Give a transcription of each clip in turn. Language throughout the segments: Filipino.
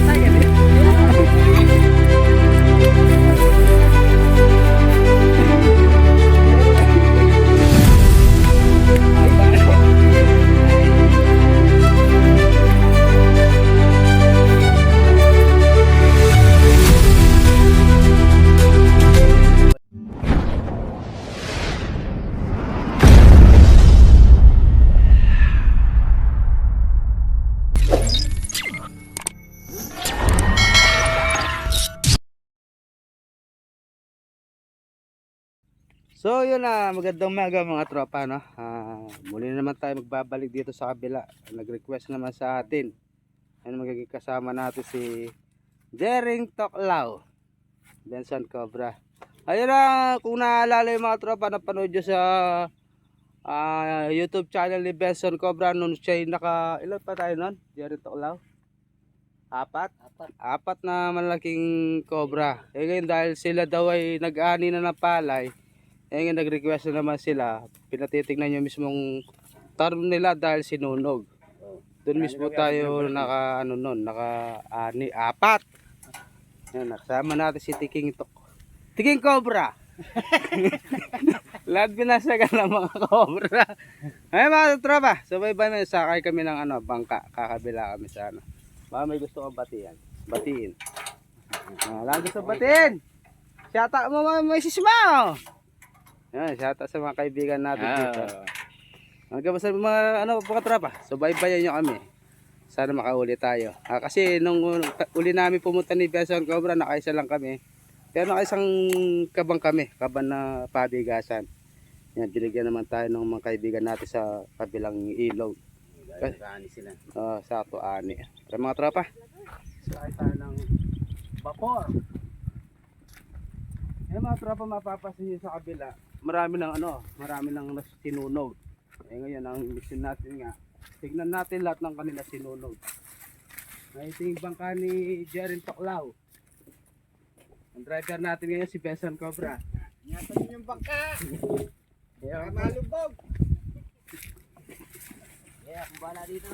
再也没 So yun na, magandang maga mga tropa no. Ah, muli na naman tayo magbabalik dito sa kabila. Nag-request naman sa atin. Ano magiging kasama natin si Jering Toklaw. Benson Cobra. Ayun na, kung naalala yung mga tropa napanood nyo sa ah, YouTube channel ni Benson Cobra nung siya yung naka, ilan pa tayo nun? Jering Toklaw? Apat? Apat. Apat na malaking cobra. Eh ngayon dahil sila daw ay nag-ani na ng palay, eh ngayon nag-request na naman sila. Pinatitignan yung mismong tarm nila dahil sinunog. Doon mismo tayo naka ano nun, naka ani, apat. Yan, nakasama natin si Tiking Tok. Tiking Cobra! Lahat binasagan ng mga cobra. Ay mga tropa, sabay-bay may sakay kami ng ano, bangka. Kakabila kami sa ano. Baka may gusto kong batian. Batiin. Ah, lang gusto batiin. Shoutout mo mga may sisma. Yan, shoutout sa mga kaibigan natin dito. Hanggang sa mga ano mga tropa, subaybayan nyo kami. Sana makauli tayo. Ah, kasi nung uli namin pumunta ni Benson Cobra, nakaisa lang kami. Pero nakaisang kabang kami, kaban na pabigasan. Yan, binigyan naman tayo ng mga kaibigan natin sa kabilang ilog. Gani sila. Uh, sa ato ani. Tara mga tropa. Sakay tayo ng vapor. Eh mga tropa mapapasin nyo sa kabila. Marami ng ano, marami ng sinunog. Eh ngayon ang mission natin nga. Tignan natin lahat ng kanila sinunog. May tingin bangka ni Jaren Toklaw. Ang driver natin ngayon si Benson Cobra. Ingatan niyo yung bangka. Kaya malubog. Yeah, kung bala dito.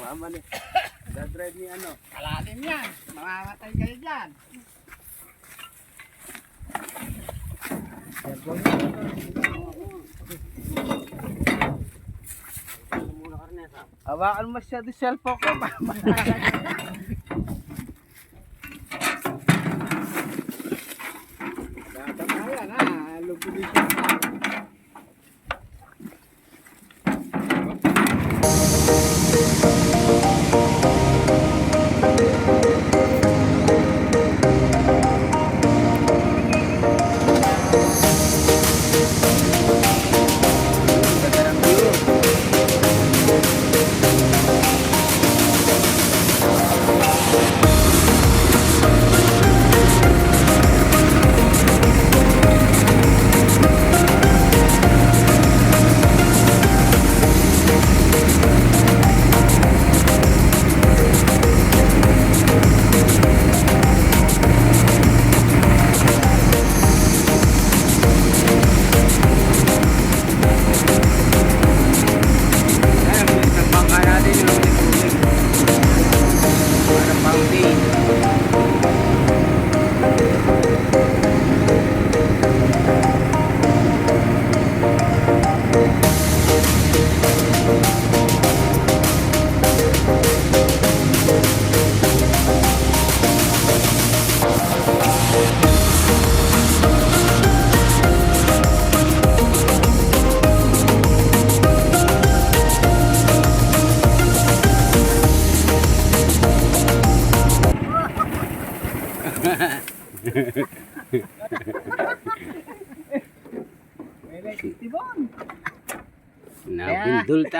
Waman eh. drive ni ano. Kalalim yan. Mamamatay kayo dyan. Hawakan mo siya di cellphone ko.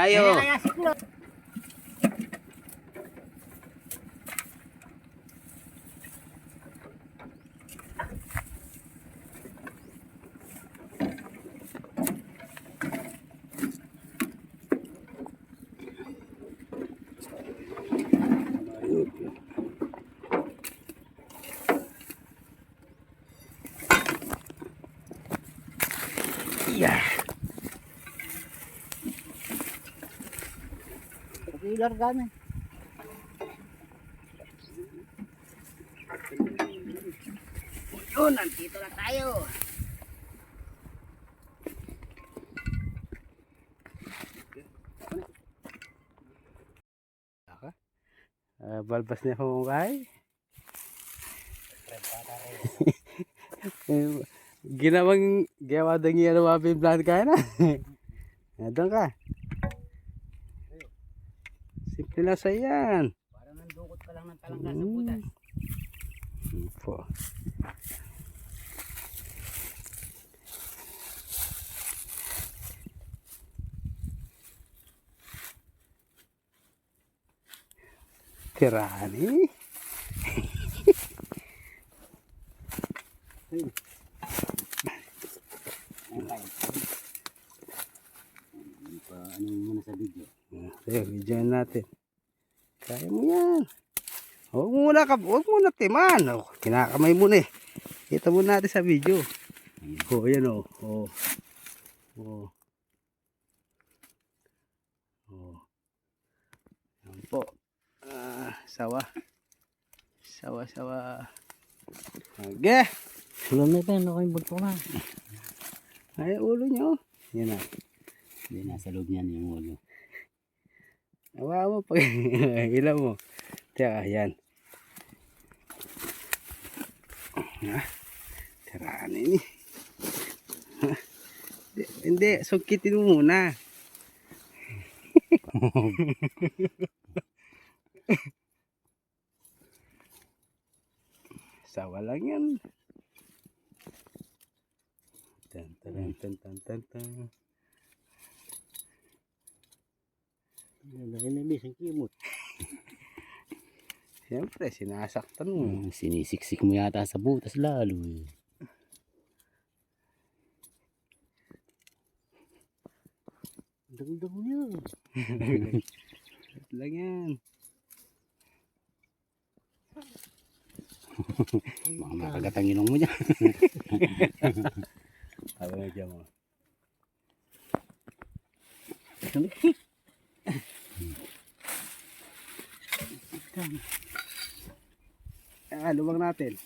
tayo. Kaya siklo. pilar gani. Yun, nandito na tayo. Uh, balbas na akong ay. Ginawang gawa ng yan ang mapin plan kaya ano? na. Ah, doon ka. Simple na sa yan. Parang nandukot pa lang ng talangga sa butas. Mm. Po. Tirani. Pa, ano muna sa video? Sige, video natin. Kaya mo yan. Huwag muna ka, huwag muna timan. Oh, kinakamay mo na eh. Kita mo natin sa video. Oh, yan oh. Oh. Oh. Oh. Yan po. Ah, sawa. Sawa, sawa. Okay. Sulam na pa, ano kayong bagto na? Ay, ulo niyo. Yan na. Hindi, nasa loob niyan yung ulo. Awa mo pag ilaw mo. Teka, yan. Ha? Tirani ni. Hindi, sungkitin mo muna. Sawa lang yan. Tan tan tan tan tan tan. Dahil na bis ang kimot. Siyempre, sinasaktan mo. Hmm, sinisiksik mo yata sa butas lalo eh. Dagdag mo yan. Ito lang yan. Baka makagat ang ilong mo dyan. Mo dyan mo. Ah, lumang natin.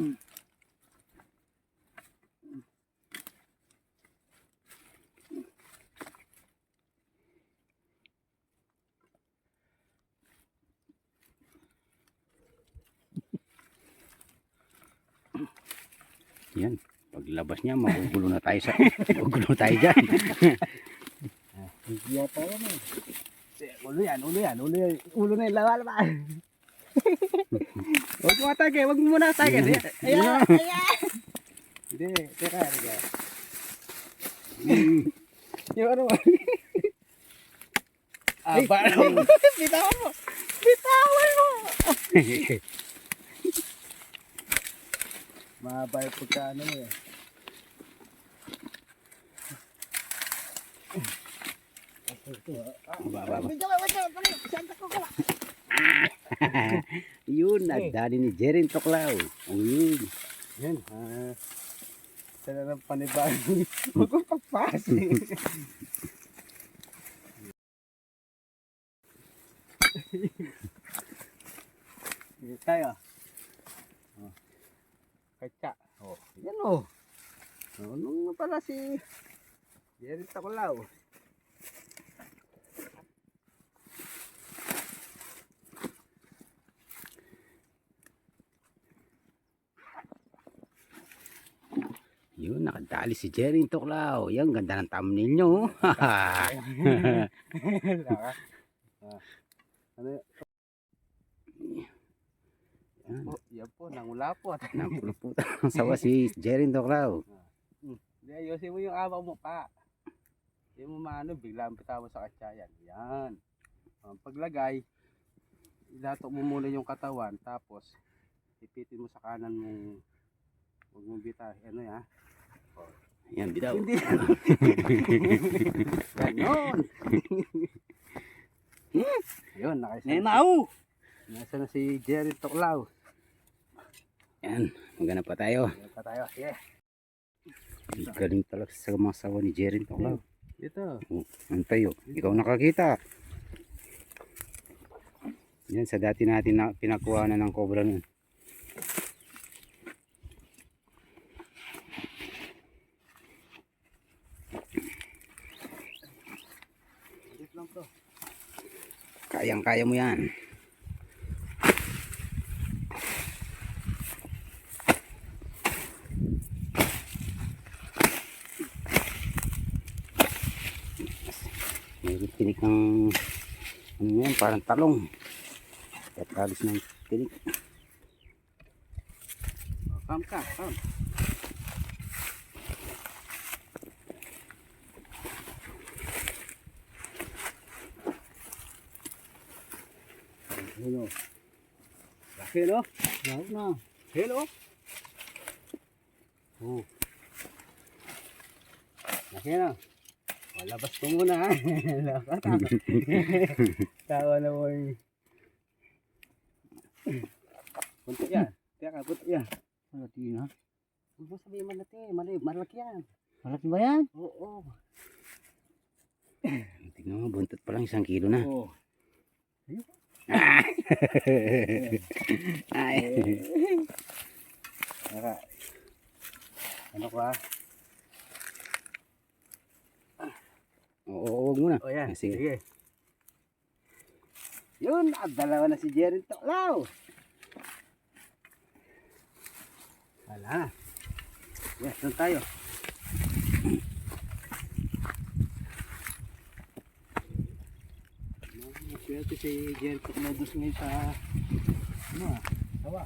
Yan. Paglabas niya, magugulo na tayo sa... magugulo tayo dyan. Hindi yata yan eh. Ulo yan, ulo yan, ulo yan. Ulo na yung lawal ba? Huwag mo atake, huwag mo muna atake. Ayan, ayan. Hindi, teka, teka. Yung ano mo? Ah, paano? Bitawan mo! Bitawan mo! Mahaba yung pagkaano mo eh. Yun, nagdali ni Jerin Toklaw. Ang yun. Yan, ah. Isa na ng panibagong. Huwag kong pagpasi. Dito tayo. Oh. Katsa. Oh, yan oh. Oh, nung pala si Jerry Takulaw. Yun, nakadali si Jerin Toklaw. Yan, ganda ng thumbnail nyo. Yan, Oh, yan po, nangulapot. napulupot. Sawa si Jerin Toklaw. Hindi, ayusin mo yung awa mo pa. Hindi mo maano, biglang bitaw mo sa katsayan. Yan. Um, paglagay, ilatok mo muna yung katawan, tapos ipitin mo sa kanan mong huwag mong bitaw. Ano yan? Yan, bitaw. Hindi. Ganon. Yun, nakisa na, Nenau! nasa na si Jerry Toklaw. Yan, magana pa tayo. Yan pa tayo. Yeah. Galing talaga sa mga sawa ni Jerin Toklaw. Dito. Oh, antayo. Ikaw nakakita. Yan sa dati natin na pinakuha na ng cobra nun. Kayang kaya mo yan. May tinik ng ano yan, parang talong. Katalis ng tinik. Oh, Come ka, come. Hello. Laki no? Laki na. Hello. Oh. Laki na. O, labas ko muna ha. Tawa na mo yung... Punta yan. Teka, punta yan. Malaki na. Huwag mo sabihin malaki. Mali, malaki yan. Malaki ba yan? Oo. Tignan mo, buntot pa lang isang kilo na. Oo. Ay. Teka. Ano ka? Oo, huwag mo na. O yan. Ah, sige. Sige. Yun, at dalawa na si Jerry Toklaw. Wala na. Yes, doon tayo. Swerte si Toklaw doon ngayon sa ano ah, tawa.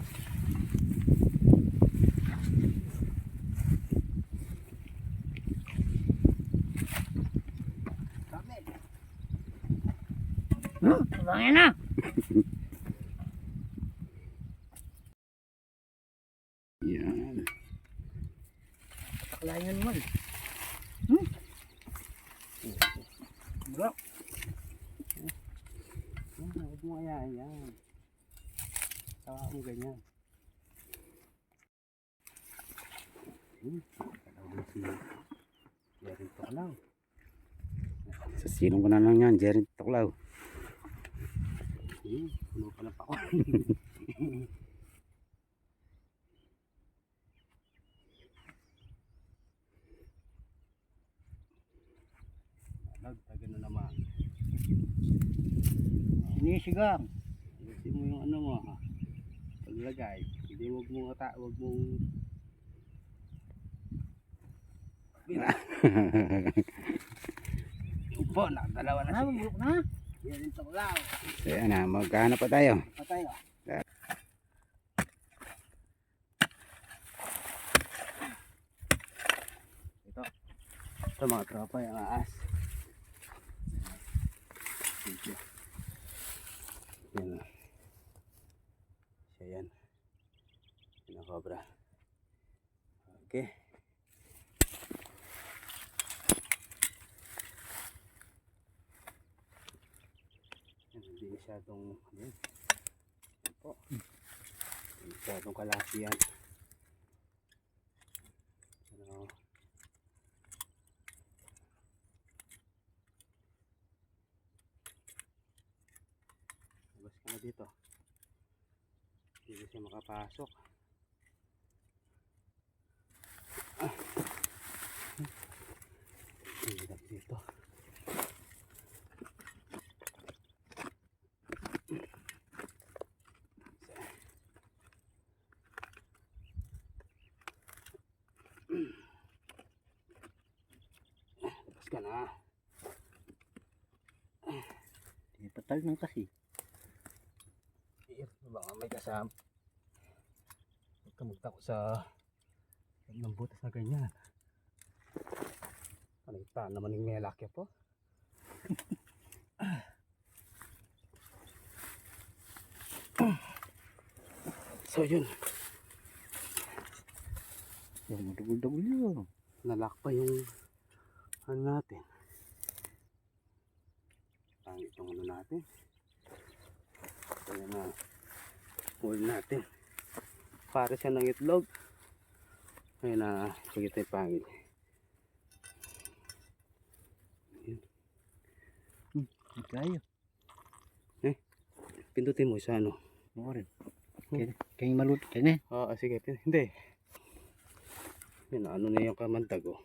Kami. Bangin na. Yan. Taklayan naman. Bro. Yan, huwag mo kaya yan. Tawa mo ganyan. Hmm, kalaw din si Jerry Toklaw. Sa silong ko na lang yan, Jerry Tuklaw. Hmm, puno pa ng pako. Nagtagan na naman. Sinisigang. Kasi mo yung ano mo ha. Paglagay. Hindi wag mong ata, wag mong Upo na, dalawa na Na, si mabulok na. Yan yung tuklaw. So yan na, magkano pa tayo? Patay ka. Ito. Ito mga tropa yung aas. Video. Yan. Siya yan. Cobra. Okay. Hindi masyadong yun. Po. Hindi masyadong kalaki yan. Ano, labas ka na dito. Hindi siya makapasok. Ah. Hirap dito. Labas ka na. Di patal ng kasi. Baka may kasama. Huwag ka magtako sa ng butas na ganyan. Panita naman yung melakya po. so yun, Yung madugol-dugol nalak pa yung ano natin. Yung ano natin. Kaya na huli natin. Para siya ng itlog. Kaya na sige tayo pangit. Hindi kayo. Pindutin mo sa ano. Oo rin. Kaya, kaya maluto. Kaya. Oo, sige. pin- Hindi. Yun, ano na yung kamandag oh.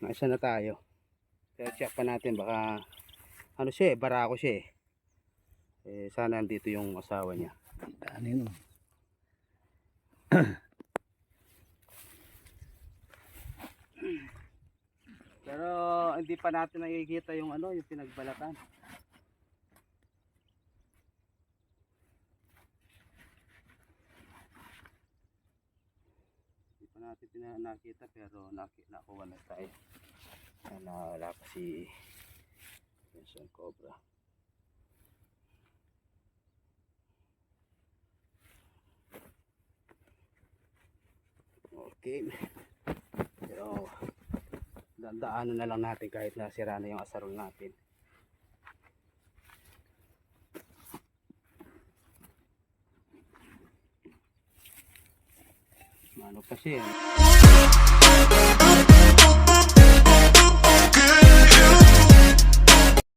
Naisa na tayo. Kaya check pa natin baka ano siya eh, barako siya eh. Eh, sana andito yung asawa niya. Ano yun? oh. Pero hindi pa natin nakikita yung ano, yung pinagbalatan. Hindi pa natin nakita pero naki, nakuha na tayo. Ayan, nawala pa si Vincent Cobra. Okay. Pero dandaanan na lang natin kahit nasira na yung asarol natin. Ano kasi yan?